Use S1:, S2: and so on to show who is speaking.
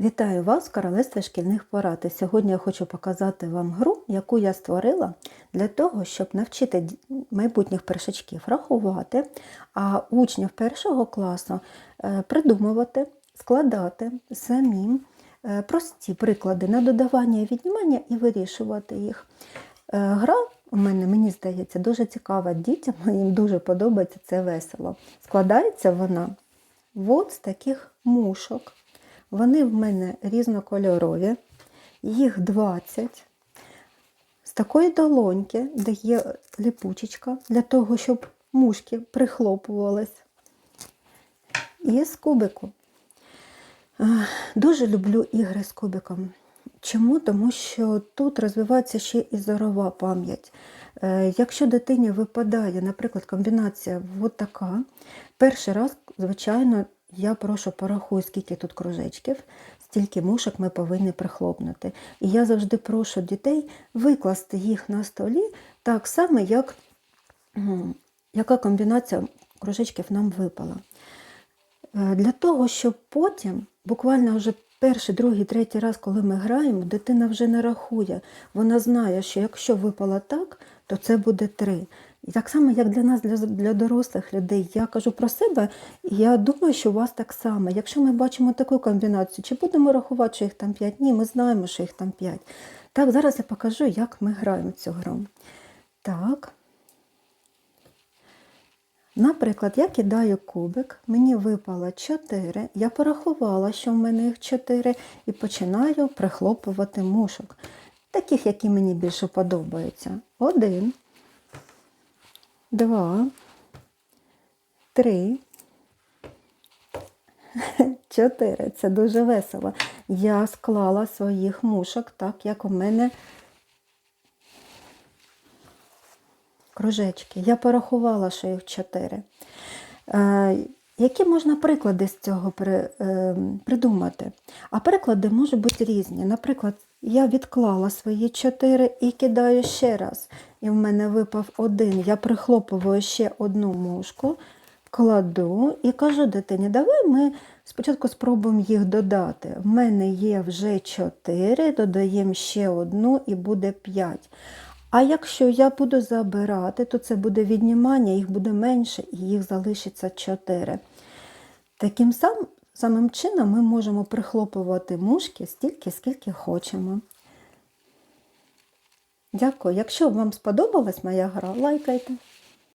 S1: Вітаю вас в королевстві шкільних порад. І Сьогодні я хочу показати вам гру, яку я створила для того, щоб навчити майбутніх першачків рахувати, а учнів першого класу е, придумувати, складати самим е, прості приклади на додавання і віднімання і вирішувати їх. Е, Гра у мене, мені здається, дуже цікава дітям, їм дуже подобається, це весело. Складається вона от з таких мушок. Вони в мене різнокольорові, їх 20. З такої долоньки, де є ліпучечка, для того, щоб мушки прихлопувались. І з кубику. Дуже люблю ігри з кубиком. Чому? Тому що тут розвивається ще і зорова пам'ять. Е, Якщо дитині випадає, наприклад, комбінація от така, перший раз, звичайно, я прошу порахуй, скільки тут кружечків, стільки мушок ми повинні прихлопнути. І я завжди прошу дітей викласти їх на столі так само, як яка комбінація кружечків нам випала. Е, Для того, щоб потім, буквально вже перший, другий, третій раз, коли ми граємо, дитина вже не рахує. Вона знає, що якщо випало так, то це буде три. І так само, як для нас, для, для дорослих людей. Я кажу про себе, і я думаю, що у вас так само. Якщо ми бачимо таку комбінацію, чи будемо рахувати, що їх там п'ять? Ні, ми знаємо, що їх там п'ять. Так, зараз я покажу, як ми граємо цю гру. Так. Наприклад, я кидаю кубик, мені випало 4, я порахувала, що в мене їх 4, і починаю прихлопувати мушок. Таких, які мені більше подобаються. Один, два, три, чотири. Це дуже весело. Я склала своїх мушок так, як у мене кружечки. Я порахувала, що їх чотири. Які можна приклади з цього при, е, придумати? А приклади можуть бути різні. Наприклад, я відклала свої чотири і кидаю ще раз. І в мене випав один. Я прихлопую ще одну мушку, кладу і кажу дитині, давай ми спочатку спробуємо їх додати. В мене є вже чотири, додаємо ще одну і буде п'ять. А якщо я буду забирати, то це буде віднімання, їх буде менше і їх залишиться 4. Таким сам, самим чином ми можемо прихлопувати мушки стільки, скільки хочемо. Дякую. Якщо вам сподобалась моя гра, лайкайте.